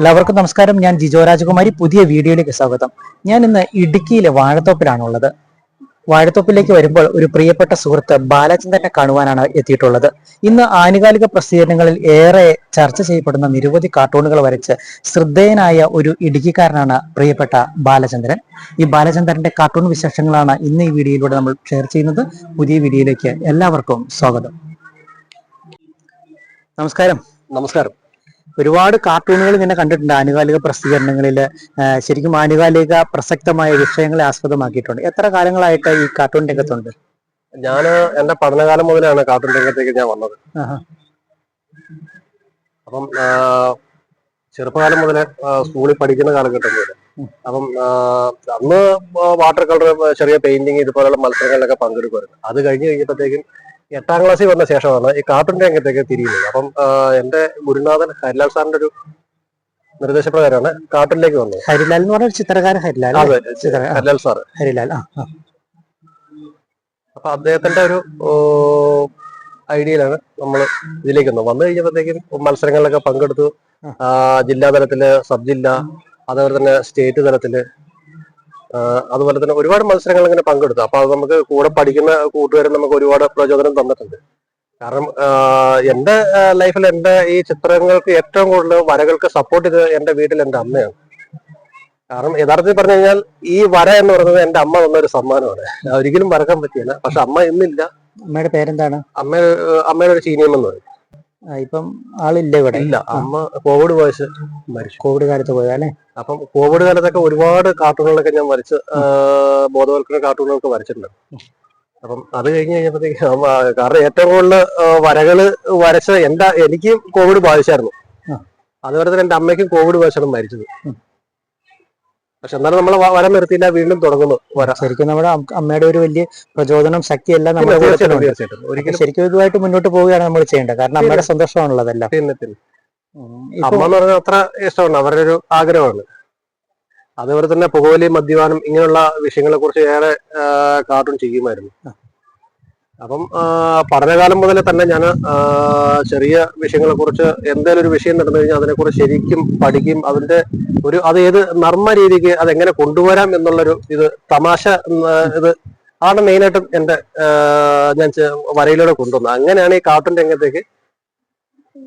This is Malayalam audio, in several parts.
എല്ലാവർക്കും നമസ്കാരം. ഞാൻ ജിജോ രാജകുമാരി. പുതിയ വീഡിയോയിലേക്ക് സ്വാഗതം. ഞാൻ ഇന്ന് ഇടുക്കിയിലെ വാഴത്തോപ്പിലാണുള്ളത്. വാഴത്തോപ്പിലേക്ക് വരുമ്പോൾ ഒരു പ്രിയപ്പെട്ട സുഹൃത്ത് ബാലചന്ദ്രനെ കാണുവാനാണ് എത്തിയിട്ടുള്ളത്. ഇന്ന് ആനുകാലിക പ്രസിദ്ധീകരണങ്ങളിൽ ഏറെ ചർച്ച ചെയ്യപ്പെടുന്ന നിരവധി കാർട്ടൂണുകൾ വരച്ച് ശ്രദ്ധേയനായ ഒരു ഇടുക്കിക്കാരനാണ് പ്രിയപ്പെട്ട ബാലചന്ദ്രൻ. ഈ ബാലചന്ദ്രന്റെ കാർട്ടൂൺ വിശേഷങ്ങളാണ് ഇന്ന് ഈ വീഡിയോയിലൂടെ നമ്മൾ ഷെയർ ചെയ്യുന്നത്. പുതിയ വീഡിയോയിലേക്ക് എല്ലാവർക്കും സ്വാഗതം. നമസ്കാരം. നമസ്കാരം. ഒരുപാട് കാർട്ടൂണുകൾ ഇങ്ങനെ കണ്ടിട്ടുണ്ട്. ആനുകാലിക പ്രസിദ്ധീകരണങ്ങളിൽ ശരിക്കും ആനുകാലിക പ്രസക്തമായ വിഷയങ്ങളെ ആസ്പദമാക്കിയിട്ടുണ്ട്. എത്ര കാലങ്ങളായിട്ട് ഈ കാർട്ടൂൺ രംഗത്തുണ്ട്? ഞാൻ എന്റെ പഠനകാലം മുതലാണ് കാർട്ടൂൺ രംഗത്തേക്ക് ഞാൻ വന്നത്. അപ്പം ചെറുപ്പകാലം മുതൽ സ്കൂളിൽ പഠിക്കുന്ന കാലഘട്ടം മുതൽ അപ്പം അന്ന് വാട്ടർ കളർ ചെറിയ പെയിന്റിങ് ഇതുപോലുള്ള മത്സരങ്ങളിലൊക്കെ പങ്കെടുക്കുമായിരുന്നു. അത് കഴിഞ്ഞ് കഴിഞ്ഞപ്പോഴത്തേക്കും എട്ടാം ക്ലാസ്സിൽ വന്ന ശേഷമാണ് ഈ കാർട്ടൂൺ രംഗത്തേക്ക് തിരിയുന്നത്. അപ്പം എന്റെ ഗുരുനാഥൻ ഹരിലാൽ സാറിന്റെ ഒരു നിർദ്ദേശപ്രകാരമാണ് കാർട്ടൂണിലേക്ക് വന്നത്. ഹരിലാൽ എന്ന് പറഞ്ഞ ചിത്രകാരൻ ഹരിലാൽ ഹരിലാൽ സാർ. ഹരിലാൽ. അപ്പൊ അദ്ദേഹത്തിന്റെ ഒരു ഐഡിയയിലാണ് നമ്മൾ ഇതിലേക്ക് വന്നത്. വന്നു കഴിഞ്ഞപ്പോഴത്തേക്കും മത്സരങ്ങളിലൊക്കെ പങ്കെടുത്തു. ജില്ലാ തലത്തിൽ സബ് ജില്ല അതേപോലെ തന്നെ സ്റ്റേറ്റ് തലത്തിൽ അതുപോലെ തന്നെ ഒരുപാട് മത്സരങ്ങൾ ഇങ്ങനെ പങ്കെടുത്തു. അപ്പൊ അത് നമുക്ക് കൂടെ പഠിക്കുന്ന കൂട്ടുകാരും നമുക്ക് ഒരുപാട് പ്രചോദനം തന്നിട്ടുണ്ട്. കാരണം എന്റെ ലൈഫിൽ എന്റെ ഈ ചിത്രങ്ങൾക്ക് ഏറ്റവും കൂടുതൽ വരകൾക്ക് സപ്പോർട്ട് ചെയ്തത് എന്റെ വീട്ടിൽ എന്റെ അമ്മയാണ്. കാരണം യഥാർത്ഥത്തിൽ പറഞ്ഞു കഴിഞ്ഞാൽ ഈ വര എന്ന് പറയുന്നത് എന്റെ അമ്മ തന്ന ഒരു സമ്മാനമാണ്. ഒരിക്കലും മറക്കാൻ പറ്റിയില്ല. പക്ഷെ അമ്മ ഇന്നില്ല. അമ്മയുടെ പേരെന്താണ്? അമ്മ അമ്മയുടെ ഒരു ചീനിയം എന്ന് പറയും. ഇപ്പം ആളില്ല ഇവിടെ. ഇല്ല. അമ്മ കോവിഡ് വയസ്സ് മരിച്ചു. കോവിഡ് കാലത്ത് പോയതാ അല്ലെ? അപ്പം കോവിഡ് കാലത്തൊക്കെ ഒരുപാട് കാർട്ടൂണുകളൊക്കെ ഞാൻ വരച്ച് ബോധവൽക്കരണ കാർട്ടൂണുകളൊക്കെ വരച്ചിട്ടുണ്ട്. അപ്പം അത് കഴിഞ്ഞ് കഴിഞ്ഞപ്പോഴത്തേക്ക് കാരണം ഏറ്റവും കൂടുതൽ വരകൾ വരച്ച എന്റെ എനിക്ക് കോവിഡ് ബാധിച്ചായിരുന്നു. അതുപോലെ തന്നെ എന്റെ അമ്മയ്ക്കും കോവിഡ് ബാധിച്ചാണ് മരിച്ചത്. പക്ഷെ എന്നാലും നമ്മൾ വര നിർത്തിയില്ല വീണ്ടും തുടങ്ങുന്നു വര. ശരിക്കും നമ്മുടെ അമ്മയുടെ ഒരു വലിയ പ്രചോദനം ശക്തിയെല്ലാം നമ്മൾ ശരിക്കും ഇതുമായിട്ട് മുന്നോട്ട് പോവുകയാണ് നമ്മൾ ചെയ്യേണ്ടത്. കാരണം അമ്മയുടെ സന്തോഷമാണുള്ളതെല്ലാം. അമ്മ ഇപ്പൊ എന്ന് പറഞ്ഞാൽ അത്ര ഇഷ്ടമാണ്. അവരുടെ ഒരു ആഗ്രഹമാണ്. അതുപോലെ തന്നെ പുകവലി മദ്യപാനം ഇങ്ങനെയുള്ള വിഷയങ്ങളെ കുറിച്ച് ഏറെ കാർട്ടൂൺ ചെയ്യുമായിരുന്നു. അപ്പം പഠനകാലം മുതൽ തന്നെ ഞാൻ ചെറിയ വിഷയങ്ങളെ കുറിച്ച് എന്തെങ്കിലും ഒരു വിഷയം നടന്നു കഴിഞ്ഞാൽ അതിനെക്കുറിച്ച് ശരിക്കും പഠിക്കും. അതിന്റെ ഒരു അത് ഏത് നർമ്മ രീതിക്ക് അതെങ്ങനെ കൊണ്ടുവരാം എന്നുള്ളൊരു ഇത് തമാശ ഇത് ആണ് മെയിനായിട്ടും എന്റെ ഞാൻ വരയിലൂടെ കൊണ്ടുവന്നത്. അങ്ങനെയാണ് ഈ കാർട്ടൂൺ രംഗത്തേക്ക്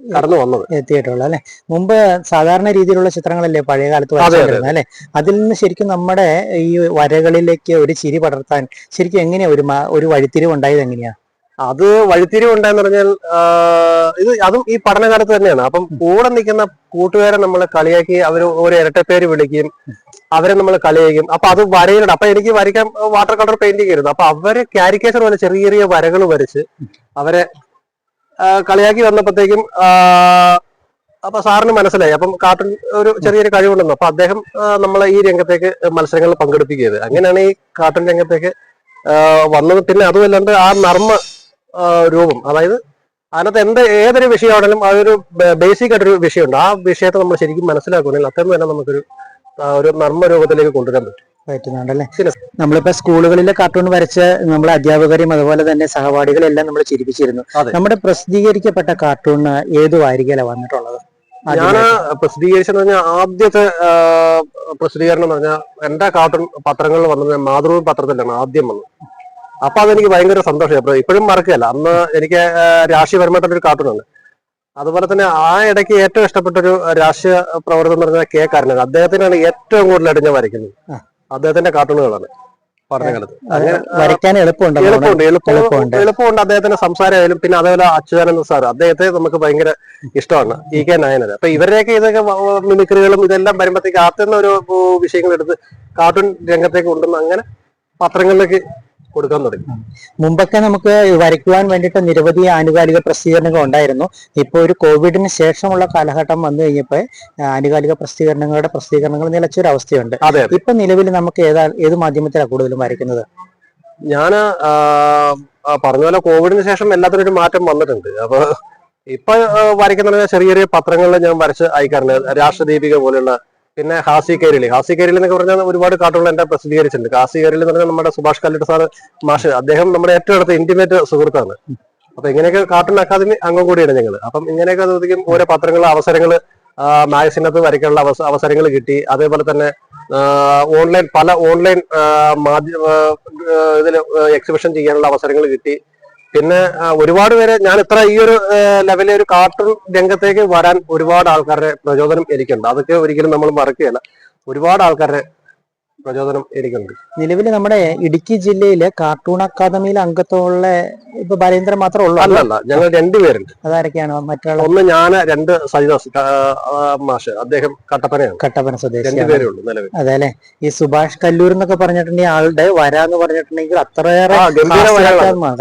കടന്നു വന്നത്. എത്തിയിട്ടുള്ളത് അല്ലെ? മുമ്പ് സാധാരണ രീതിയിലുള്ള ചിത്രങ്ങളല്ലേ പഴയ കാലത്ത്. വരച്ചിരുന്നത് അല്ലെ? അതിൽ നിന്ന് ശരിക്കും നമ്മുടെ ഈ വരകളിലേക്ക് ഒരു ചിരി പടർത്താൻ ശരിക്കും എങ്ങനെയാ ഒരു ഒരു വഴിത്തിരിവ് ഉണ്ടായത് എങ്ങനെയാ? അത് വഴിത്തിരിവ് ഉണ്ടായെന്ന് പറഞ്ഞാൽ ഇത് അതും ഈ പഠനകാലത്ത് തന്നെയാണ്. അപ്പം കൂടെ നിൽക്കുന്ന കൂട്ടുകാരെ നമ്മൾ കളിയാക്കി അവർ ഒരു ഇരട്ടപ്പേര് വിളിക്കും അവരെ നമ്മൾ കളിയാക്കും. അപ്പൊ അത് വരയിലുണ്ട് അപ്പൊ എനിക്ക് വരയ്ക്കാൻ വാട്ടർ കളർ പെയിന്റിംഗ് ആയിരുന്നു. അപ്പൊ അവരെ കാരിക്കേച്ചർ പോലെ ചെറിയ ചെറിയ വരകൾ വരച്ച് അവരെ കളിയാക്കി വന്നപ്പോഴത്തേക്കും അപ്പൊ സാറിന് മനസ്സിലായി. അപ്പം കാർട്ടൂൺ ഒരു ചെറിയൊരു കഴിവുണ്ടെന്ന്. അപ്പൊ അദ്ദേഹം നമ്മളെ ഈ രംഗത്തേക്ക് മത്സരങ്ങളിൽ പങ്കെടുപ്പിക്കുന്നത് അങ്ങനെയാണ് ഈ കാർട്ടൂൺ രംഗത്തേക്ക് വന്നത്. പിന്നെ അതുമല്ലാണ്ട് ആ നർമ്മ രൂപം അതായത് അതിനകത്ത് എന്ത് ഏതൊരു വിഷയമാണെങ്കിലും അതൊരു ബേസിക് ആയിട്ടൊരു വിഷയമുണ്ട്. ആ വിഷയത്തെ നമ്മൾ ശരിക്കും മനസ്സിലാക്കുകയാണെങ്കിൽ അത്രയും തന്നെ നമുക്കൊരു ഒരു നർമ്മ രൂപത്തിലേക്ക് കൊണ്ടുവരാൻ പറ്റും. പറ്റുന്നുണ്ടല്ലേ? നമ്മളിപ്പോ സ്കൂളുകളിലെ കാർട്ടൂൺ വരച്ച് നമ്മളെ അധ്യാപകരെയും അതുപോലെ തന്നെ സഹപാഠികളെല്ലാം നമ്മൾ ചിരിപ്പിച്ചിരുന്നു. നമ്മുടെ പ്രസിദ്ധീകരിക്കപ്പെട്ട കാർട്ടൂൺ ഏതു വാരികയിലാണ് വന്നിട്ടുള്ളത്? ഞാൻ. പ്രസിദ്ധീകരിച്ചെന്ന് പറഞ്ഞാൽ ആദ്യത്തെ പ്രസിദ്ധീകരണം എന്ന് പറഞ്ഞാൽ എന്റെ കാർട്ടൂൺ പത്രങ്ങളിൽ വന്നത് മാതൃഭൂമി പത്രത്തിലാണ് ആദ്യം വന്നത്. അപ്പൊ അതെനിക്ക് ഭയങ്കര സന്തോഷമായി. ഇപ്പോഴും മറക്കുകയല്ല. അന്ന് എനിക്ക് രാഷ്ട്രീയപരമായിട്ടുള്ള ഒരു കാർട്ടൂണാണ് അതുപോലെ തന്നെ ആ ഇടയ്ക്ക് ഏറ്റവും ഇഷ്ടപ്പെട്ട ഒരു രാഷ്ട്രീയ പ്രവർത്തനം എന്ന് പറഞ്ഞാൽ കെ കാരനാണ് അദ്ദേഹത്തിനാണ് ഏറ്റവും കൂടുതലായിട്ട് ഞാൻ വരയ്ക്കുന്നത്. അദ്ദേഹത്തിന്റെ കാർട്ടൂണുകളാണ് പഠനകാലത്ത് വരയ്ക്കാൻ എളുപ്പമുണ്ടോ എളുപ്പമുണ്ട് എളുപ്പം എളുപ്പമുണ്ട്. എളുപ്പമുണ്ട് അദ്ദേഹത്തിന്റെ സംസാരമായാലും പിന്നെ അതേപോലെ അച്യുതാനന്ദ സാർ അദ്ദേഹത്തെ നമുക്ക് ഭയങ്കര ഇഷ്ടമാണ്. ഇ കെ നായനത് അപ്പൊ ഇവരുടെയൊക്കെ ഇതൊക്കെ മിമിക്രികളും ഇതെല്ലാം വരുമ്പോഴത്തേക്ക് ആദ്യം ഒരു വിഷയങ്ങൾ എടുത്ത് കാർട്ടൂൺ രംഗത്തേക്ക് കൊണ്ടുവന്ന് അങ്ങനെ പത്രങ്ങളിലേക്ക് കൊടുക്കാൻ തുടങ്ങി. മുമ്പൊക്കെ നമുക്ക് വരയ്ക്കുവാൻ വേണ്ടിയിട്ട് നിരവധി ആനുകാലിക പ്രസിദ്ധീകരണങ്ങൾ ഉണ്ടായിരുന്നു. ഇപ്പോൾ ഒരു കോവിഡിന് ശേഷമുള്ള കാലഘട്ടം വന്നു കഴിഞ്ഞപ്പോൾ ആനുകാലിക പ്രസിദ്ധീകരണങ്ങളുടെ പ്രസിദ്ധീകരണങ്ങൾ നിലച്ചൊരു അവസ്ഥയുണ്ട് ഇപ്പൊ നിലവിൽ നമുക്ക് ഏതാ ഏത് മാധ്യമത്തിലാണ് കൂടുതലും വരയ്ക്കുന്നത്? ഞാൻ പറഞ്ഞ പോലെ കോവിഡിന് ശേഷം എല്ലാത്തിനും ഒരു മാറ്റം വന്നിട്ടുണ്ട്. അപ്പൊ ഇപ്പൊ വരയ്ക്കുന്ന ചെറിയ ചെറിയ പത്രങ്ങളിൽ ഞാൻ വരച്ച് അയക്കാറുണ്ട്. രാഷ്ട്രദീപിക പോലെയുള്ള പിന്നെ ഹാസി കൈരളി. ഹാസി കൈരളി എന്നൊക്കെ പറഞ്ഞാൽ ഒരുപാട് കാട്ടുകൾ എന്റെ പ്രസിദ്ധീകരിച്ചിട്ടുണ്ട്. ഹാസി കൈരളി എന്ന് പറഞ്ഞാൽ നമ്മുടെ സുഭാഷ് കല്ലിട്ട് സാർ മാഷ് അദ്ദേഹം നമ്മുടെ ഏറ്റവും അടുത്ത ഇന്റിമേറ്റ് സുഹൃത്താണ്. അപ്പൊ ഇങ്ങനെയൊക്കെ കാർട്ടൂൺ അക്കാദമി അംഗം കൂടിയാണ് ഞങ്ങൾ അപ്പം ഇങ്ങനെയൊക്കെ ഒതുക്കും ഓരോ പത്രങ്ങൾ അവസരങ്ങൾ മാഗസിനകത്ത് വരയ്ക്കാനുള്ള അവസ അവസരങ്ങൾ കിട്ടി. അതേപോലെ തന്നെ ഓൺലൈൻ പല ഓൺലൈൻ മാധ്യമ ഇതിൽ എക്സിബിഷൻ ചെയ്യാനുള്ള അവസരങ്ങൾ കിട്ടി. പിന്നെ ഒരുപാട് പേര് ഞാൻ ഇത്ര ഈ ഒരു ലെവലിൽ ഒരു കാർട്ടൂൺ രംഗത്തേക്ക് വരാൻ ഒരുപാട് ആൾക്കാരുടെ പ്രചോദനം എനിക്കുണ്ട്. അതൊക്കെ ഒരിക്കലും നമ്മൾ മറക്കുകയല്ല. ഒരുപാട് ആൾക്കാരുടെ പ്രചോദനം എനിക്കുണ്ട് നിലവിൽ നമ്മുടെ ഇടുക്കി ജില്ലയിലെ കാർട്ടൂൺ അക്കാദമിയിൽ അംഗത്വമുള്ള ഇപ്പൊ ബാലേന്ദ്രൻ മാത്രമേ ഉള്ളൂ അല്ലല്ല ഞങ്ങൾ രണ്ടുപേരുണ്ട് അതാരൊക്കെയാണ് മറ്റുള്ള? ഒന്ന് ഞാൻ രണ്ട് സജിദാസ് മാഷ്. അദ്ദേഹം കട്ടപ്പനയാണ്. കട്ടപ്പന സ്വദേശി രണ്ടുപേരേ ഉള്ളൂ നിലവിൽ അതെ അല്ലെ ഈ സുഭാഷ് കല്ലൂർ എന്നൊക്കെ പറഞ്ഞിട്ടുണ്ടെങ്കിൽ ആളുടെ വരാന്ന് പറഞ്ഞിട്ടുണ്ടെങ്കിൽ അത്രയേറെ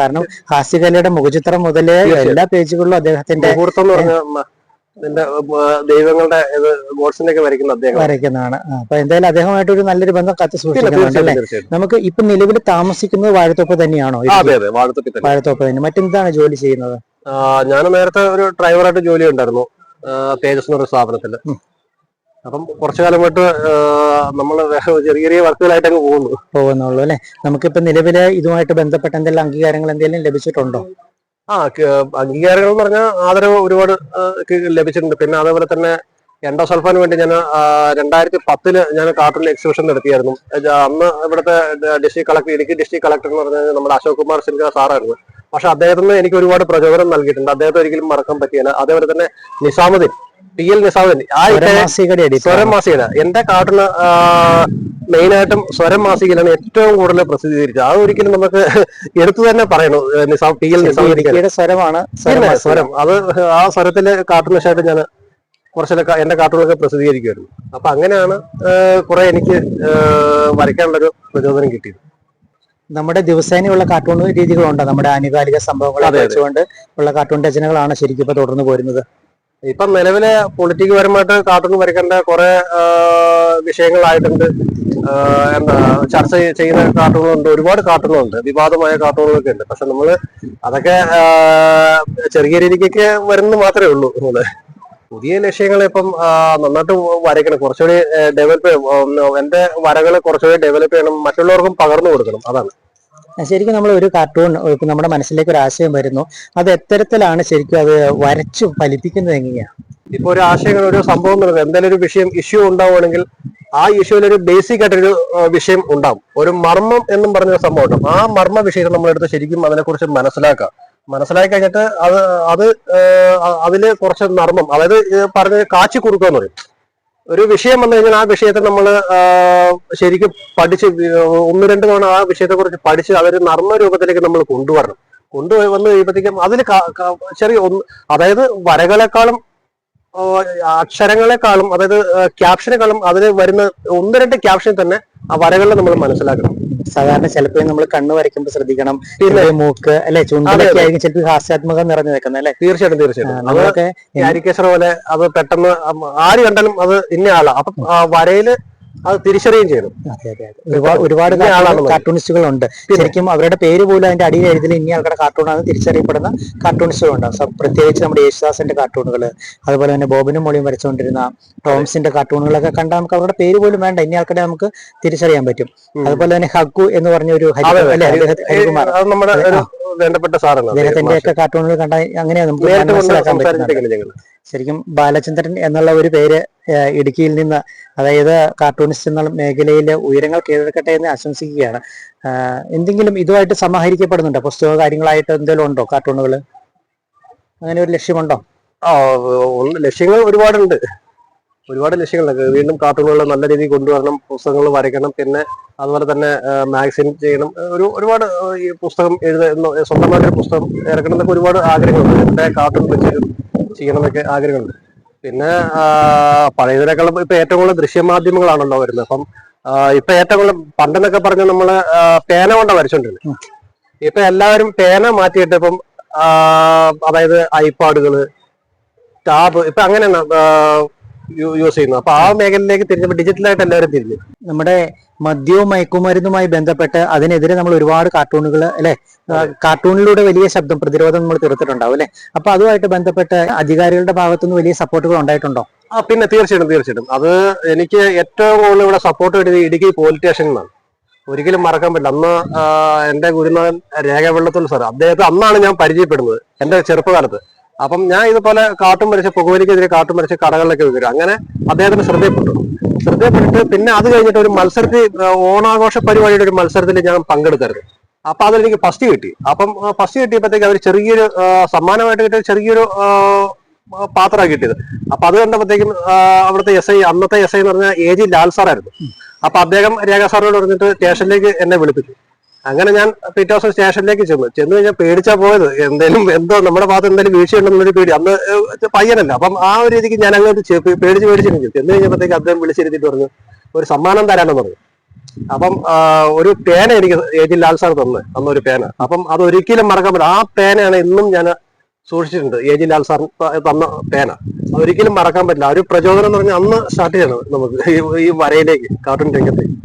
കാരണം ഹാസ്യകലയുടെ മുഖചിത്രം മുതലേ. എല്ലാ പേജുകളിലും അദ്ദേഹത്തിന്റെ ആ, ദൈവങ്ങളുടെ ഇത് ഒക്കെ വരയ്ക്കുന്ന അദ്ദേഹം. വരയ്ക്കുന്നതാണ്. അപ്പൊ എന്തായാലും അദ്ദേഹമായിട്ട് ഒരു നല്ലൊരു ബന്ധം കത്ത് സൂക്ഷിക്കുന്നുണ്ടല്ലേ സൂക്ഷിക്കുന്നുണ്ട് നമുക്ക് ഇപ്പൊ നിലവിൽ താമസിക്കുന്നത് വാഴത്തോപ്പ് തന്നെയാണോ? അതെ അതെ തന്നെ. വാഴത്തോപ്പ് തന്നെ. മറ്റെന്താണ് ജോലി ചെയ്യുന്നത്? ഞാൻ നേരത്തെ ഒരു ഡ്രൈവറായിട്ട് ജോലി ഉണ്ടായിരുന്നു. തേജസ് എന്നൊരു സ്ഥാപനത്തിൽ അപ്പം കുറച്ചു കാലമായിട്ട് നമ്മൾ ചെറിയ ചെറിയ വർക്കുകളായിട്ട് അങ്ങ് പോകുന്നു. പോകുന്നുള്ളൂ അല്ലെ? നമുക്കിപ്പോ നിലവിലെ ഇതുമായിട്ട് ബന്ധപ്പെട്ട എന്തെങ്കിലും അംഗീകാരങ്ങൾ എന്തെങ്കിലും ലഭിച്ചിട്ടുണ്ടോ? ആ അംഗീകാരങ്ങൾ എന്ന് പറഞ്ഞാൽ ആദരവ് ഒരുപാട് ലഭിച്ചിട്ടുണ്ട്. പിന്നെ അതേപോലെ തന്നെ എൻഡോസൾഫാന് വേണ്ടി ഞാൻ രണ്ടായിരത്തി പത്തിൽ ഞാൻ കാർട്ടൂൺ എക്സിബിഷൻ നടത്തിയായിരുന്നു. അന്ന് ഇവിടുത്തെ district collector Idukki district collector എന്ന് പറഞ്ഞാൽ നമ്മുടെ അശോക് കുമാർ സിൻഹ സാറായിരുന്നു. പക്ഷെ അദ്ദേഹത്തിന് എനിക്ക് ഒരുപാട് പ്രചോദനം നൽകിയിട്ടുണ്ട്. അദ്ദേഹത്തെ ഒരിക്കലും മറക്കാൻ പറ്റിയില്ല. അതേപോലെ തന്നെ നിസാമുദ്ദീൻ പി എൽ നിസാമുദ്ദീൻ. ആ എഡിറ്റർ എന്റെ കാർട്ടൂണ് മെയിൻ ആയിട്ടും സ്വരം മാസികയിലാണ് ഏറ്റവും കൂടുതൽ പ്രസിദ്ധീകരിച്ചത്. അത് ഒരിക്കലും നമുക്ക് എടുത്തു തന്നെ പറയണു? നിസാം പി എൽ നിസാം സ്വരമാണ് സ്വരം അത് ആ സ്വരത്തിൽ കാർട്ടൂണിഷായിട്ട് ഞാൻ കുറച്ചൊക്കെ എന്റെ കാർട്ടൂണൊക്കെ പ്രസിദ്ധീകരിക്കുമായിരുന്നു. അപ്പൊ അങ്ങനെയാണ് കുറെ എനിക്ക് വരയ്ക്കാനുള്ളൊരു പ്രചോദനം കിട്ടിയത്. നമ്മുടെ ദിവസേനയുള്ള കാർട്ടൂൺ രീതികളുണ്ട്. നമ്മുടെ ആനുകാലിക സംഭവങ്ങളെ. വെച്ചുകൊണ്ട് ഉള്ള കാർട്ടൂൺ രചനകളാണ് ശരിക്കും ഇപ്പൊ തുടർന്ന് പോരുന്നത്. ഇപ്പം നിലവിലെ പൊളിറ്റിക് പരമായിട്ട് കാർട്ടൂൺ വരയ്ക്കേണ്ട കുറെ വിഷയങ്ങളായിട്ടുണ്ട്. എന്താ ചർച്ച ചെയ്യ- ചെയ്യുന്ന കാർട്ടൂണുണ്ട് ഒരുപാട് കാർട്ടൂണുണ്ട് വിവാദമായ കാർട്ടൂണുകളൊക്കെ ഉണ്ട്. പക്ഷെ നമ്മൾ അതൊക്കെ ചെറിയ രീതിക്കൊക്കെ വരുന്നത് മാത്രമേ ഉള്ളൂ. നമ്മൾ പുതിയ ലക്ഷ്യങ്ങൾ ഇപ്പം നന്നായിട്ട് വരയ്ക്കണം. കുറച്ചുകൂടി ഡെവലപ്പ് എന്റെ വരകൾ കുറച്ചുകൂടി ഡെവലപ്പ് ചെയ്യണം. മറ്റുള്ളവർക്കും പകർന്നു കൊടുക്കണം. അതാണ്. ശരിക്കും നമ്മൾ ഒരു കാർട്ടൂൺ നമ്മുടെ മനസ്സിലേക്ക് ഒരു ആശയം വരുന്നു. അത് എത്തരത്തിലാണ് ശരിക്കും അത് വരച്ചു ഫലിപ്പിക്കുന്നത് എങ്ങനെയാണ് ഇപ്പൊ ഒരു ആശയങ്ങൾ ഒരു സംഭവം വരുന്നത് എന്തെങ്കിലും ഒരു വിഷയം ഇഷ്യൂ ഉണ്ടാവുകയാണെങ്കിൽ ആ ഇഷ്യൂവിൽ ഒരു ബേസിക് ആയിട്ടൊരു വിഷയം ഉണ്ടാവും. ഒരു മർമ്മം എന്നും പറഞ്ഞ സംഭവം ഉണ്ടാവും. ആ മർമ്മ വിഷയത്തെ നമ്മളെടുത്ത് ശരിക്കും അതിനെക്കുറിച്ച് മനസ്സിലാക്കുക. മനസ്സിലാക്കി കഴിഞ്ഞിട്ട് അത് അത് അതിൽ കുറച്ച് നർമ്മം അതായത് പറഞ്ഞ കാച്ചി കൊടുക്കുക എന്ന് പറയും. ഒരു വിഷയം വന്നു കഴിഞ്ഞാൽ ആ വിഷയത്തെ നമ്മൾ ശരിക്കും പഠിച്ച് ഒന്ന് രണ്ട് തവണ ആ വിഷയത്തെ കുറിച്ച് പഠിച്ച് അതൊരു നർമ്മ രൂപത്തിലേക്ക് നമ്മൾ കൊണ്ടുവരണം. കൊണ്ടുവന്നു വന്നു കഴിയുമ്പോഴത്തേക്കും അതിൽ ചെറിയ ഒന്ന് അതായത് വരകളെക്കാളും അക്ഷരങ്ങളെക്കാളും അതായത് ക്യാപ്ഷനെക്കാളും അതിൽ വരുന്ന ഒന്ന് രണ്ട് ക്യാപ്ഷൻ തന്നെ ആ വരകളിൽ നമ്മൾ മനസ്സിലാക്കണം. സാധാരണ ചിലപ്പോൾ നമ്മൾ കണ്ണ് വരയ്ക്കുമ്പോൾ ശ്രദ്ധിക്കണം. പിന്നെ മൂക്ക് അല്ലെ? ചുണ്ടൊക്കെ ആയിരിക്കും ചിലപ്പോൾ ഹാസ്യാത്മകം നിറഞ്ഞു നിൽക്കുന്നത് അല്ലെ? തീർച്ചയായിട്ടും തീർച്ചയായിട്ടും. അതൊക്കെ പോലെ അത് പെട്ടെന്ന് ആര് കണ്ടാലും അത് ഇന്ന ആളാ. അപ്പൊ ആ വരയിൽ അത് തിരിച്ചറിയുകയും ചെയ്തു. ഒരുപാട്. കാർട്ടൂണിസ്റ്റുകളുണ്ട് ശരിക്കും അവരുടെ പേര് പോലും അതിന്റെ അടിയിൽ എഴുതി ഇനി ആൾക്കാരുടെ കാർട്ടൂണാണ് തിരിച്ചറിയപ്പെടുന്ന കാർട്ടൂണിസ്റ്റുകളുണ്ട് ഉണ്ടാവും പ്രത്യേകിച്ച് നമ്മുടെ യേശുദാസിന്റെ കാർട്ടൂണുകൾ അതുപോലെ തന്നെ ബോബിനും മോളിയും വരച്ചുകൊണ്ടിരുന്ന ടോംസിന്റെ കാർട്ടൂണുകളൊക്കെ കണ്ടാൽ നമുക്ക് അവരുടെ പേര് പോലും വേണ്ട. ഇനി ആൾക്കാരെ നമുക്ക് തിരിച്ചറിയാൻ പറ്റും. അതുപോലെ തന്നെ ഹഗു എന്ന് പറഞ്ഞ ഒരു ഹരികുമാർ അദ്ദേഹത്തിന്റെ ഒക്കെ കാർട്ടൂണുകൾ കണ്ടാൽ അങ്ങനെയാണ് നമുക്ക് മനസ്സിലാക്കാൻ പറ്റുന്നത്. ശരിക്കും ബാലചന്ദ്രൻ എന്നുള്ള ഒരു പേര് ഇടുക്കിയിൽ നിന്ന് അതായത് കാർട്ടൂണിസ്റ്റ് എന്നുള്ള മേഖലയിലെ ഉയരങ്ങൾ കീഴടക്കട്ടെ എന്ന് ആശംസിക്കുകയാണ്. എന്തെങ്കിലും ഇതുമായിട്ട് സമാഹരിക്കപ്പെടുന്നുണ്ടോ? പുസ്തക കാര്യങ്ങളായിട്ട് എന്തെങ്കിലും ഉണ്ടോ കാർട്ടൂണുകൾ അങ്ങനെ ഒരു ലക്ഷ്യമുണ്ടോ? ലക്ഷ്യങ്ങൾ ഒരുപാടുണ്ട്. ഒരുപാട് ലക്ഷ്യങ്ങളുണ്ട്. വീണ്ടും കാർട്ടൂണുകൾ നല്ല രീതിയിൽ കൊണ്ടുവരണം പുസ്തകങ്ങൾ വരയ്ക്കണം പിന്നെ അതുപോലെ തന്നെ മാഗസിൻ ചെയ്യണം. ഒരു ഒരുപാട് ഈ പുസ്തകം എഴുതുന്ന സ്വന്തമായിട്ടൊരു പുസ്തകം ഇറക്കണം എന്നൊക്കെ ഒരുപാട് ആഗ്രഹങ്ങളുണ്ട്. എന്റെ കാർട്ടൂൺ വെച്ച് ചെയ്യണം എന്നൊക്കെ ആഗ്രഹമുണ്ട്. പിന്നെ പഴയതിനേക്കാളും ഇപ്പൊ ഏറ്റവും കൂടുതൽ ദൃശ്യമാധ്യമങ്ങളാണല്ലോ വരുന്നത്. അപ്പം ഇപ്പൊ ഏറ്റവും കൂടുതൽ പണ്ടെന്നൊക്കെ പറഞ്ഞ നമ്മൾ പേന കൊണ്ടാണ് വരച്ചോണ്ടിരുന്നത് ഇപ്പൊ എല്ലാവരും പേന മാറ്റിയിട്ട് ഇപ്പം അതായത് ഐപാഡുകൾ ടാബ് ഇപ്പൊ അങ്ങനെയാണ് യൂസ് ചെയ്യുന്നത് അപ്പൊ ആ മേഖലയിലേക്ക് തിരിഞ്ഞപ്പോൾ ഡിജിറ്റലായിട്ട് എല്ലാവരും തിരിഞ്ഞു. നമ്മുടെ മദ്യവും മയക്കുമരുന്നുമായി ബന്ധപ്പെട്ട് അതിനെതിരെ നമ്മൾ ഒരുപാട് കാർട്ടൂണുകൾ അല്ലെ? കാർട്ടൂണിലൂടെ വലിയ ശബ്ദം പ്രതിരോധം നമ്മൾ തീർത്തിട്ടുണ്ടാവും അല്ലെ? അപ്പൊ അതുമായിട്ട് ബന്ധപ്പെട്ട് അധികാരികളുടെ ഭാഗത്തുനിന്ന് വലിയ സപ്പോർട്ടുകൾ ഉണ്ടായിട്ടുണ്ടോ? ആ പിന്നെ തീർച്ചയായിട്ടും തീർച്ചയായിട്ടും. അത് എനിക്ക് ഏറ്റവും കൂടുതൽ ഇവിടെ സപ്പോർട്ട് കിട്ടിയത് ഇടുക്കി പോലീസ് സ്റ്റേഷനിൽ നിന്നാണ് ഒരിക്കലും മറക്കാൻ പറ്റില്ല. അന്ന് എന്റെ ഗുരുനാഥൻ രേഖ വെള്ളത്തുള്ള സാർ അദ്ദേഹത്തെ അന്നാണ് ഞാൻ പരിചയപ്പെടുന്നത് എന്റെ ചെറുപ്പകാലത്ത്. അപ്പം ഞാൻ ഇതുപോലെ കാട്ടും വരച്ച് പുകവലിക്കെതിരെ കാട്ടും വരച്ച് കടകളിലൊക്കെ വിവരം അങ്ങനെ അദ്ദേഹത്തിന് ശ്രദ്ധയപ്പെട്ടു. ശ്രദ്ധയപ്പെട്ടിട്ട് പിന്നെ അത് കഴിഞ്ഞിട്ട് ഒരു മത്സരത്തിൽ ഓണാഘോഷ പരിപാടിയുടെ ഒരു മത്സരത്തിൽ ഞാൻ പങ്കെടുത്തായിരുന്നു. അപ്പൊ അതിലെനിക്ക് ഫസ്റ്റ് കിട്ടി. അപ്പം ഫസ്റ്റ് കിട്ടിയപ്പോഴത്തേക്ക് അവർ ചെറിയൊരു സമ്മാനമായിട്ട് കിട്ടിയ ചെറിയൊരു പാത്രമാണ് കിട്ടിയത്. അപ്പൊ അത് കണ്ടപ്പോഴത്തേക്കും അവിടുത്തെ എസ് ഐ അന്നത്തെ എസ് ഐ എന്ന് പറഞ്ഞാൽ എ ജി ലാൽ സാറായിരുന്നു അപ്പൊ അദ്ദേഹം രേഖ സാറിനോട് പറഞ്ഞിട്ട് സ്റ്റേഷനിലേക്ക് എന്നെ വിളിപ്പിച്ചു. അങ്ങനെ ഞാൻ പിറ്റേ ദിവസം സ്റ്റേഷനിലേക്ക് ചെന്നു. ചെന്ന് കഴിഞ്ഞാൽ പേടിച്ചാ പോയത്. എന്തേലും എന്തോ നമ്മുടെ ഭാഗത്ത് എന്തെങ്കിലും വീഴ്ചയുണ്ടെന്നൊരു പേടി. അന്ന് പയ്യനല്ല. അപ്പം ആ ഒരു രീതിക്ക് ഞാൻ അങ്ങോട്ട് പേടിച്ച് പേടിച്ച് നിൽക്കും ചെന്ന് കഴിഞ്ഞപ്പോഴത്തേക്ക് അദ്ദേഹം വിളിച്ചിരുത്തിട്ട് പറഞ്ഞു ഒരു സമ്മാനം തരാനെന്ന് പറഞ്ഞു. അപ്പം ഒരു പേന എനിക്ക് ജി ലാൽ സാർ തന്നു ഒരു പേന. അപ്പം അത് ഒരിക്കലും മറക്കാൻ പറ്റില്ല. ആ പേനയാണ് ഇന്നും ഞാൻ സൂക്ഷിച്ചിട്ടുണ്ട്. ജി ലാൽ സാർ തന്ന പേന. ഒരിക്കലും മറക്കാൻ പറ്റില്ല. ഒരു പ്രചോദനം എന്ന് പറഞ്ഞാൽ അന്ന് സ്റ്റാർട്ട് ചെയ്യണം നമുക്ക് ഈ വരയിലേക്ക് കാർട്ടൂൺ രംഗത്തേക്ക്.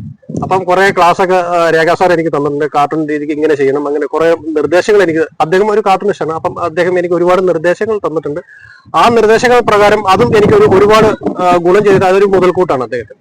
അപ്പം കുറെ ക്ലാസ് ഒക്കെ രേഖാ സാർ എനിക്ക് തന്നിട്ടുണ്ട്. കാർട്ടൂൺ രീതിക്ക് ഇങ്ങനെ ചെയ്യണം. അങ്ങനെ കുറെ നിർദ്ദേശങ്ങൾ എനിക്ക് അദ്ദേഹം ഒരു കാർട്ടൂണിസ്റ്റാണ് അപ്പം അദ്ദേഹം എനിക്ക് ഒരുപാട് നിർദ്ദേശങ്ങൾ തന്നിട്ടുണ്ട്. ആ നിർദ്ദേശങ്ങൾ പ്രകാരം അതും എനിക്ക് ഒരു ഒരുപാട് ഗുണം ചെയ്തിട്ട് അതൊരു മുതൽക്കൂട്ടാണ് അദ്ദേഹത്തിന്.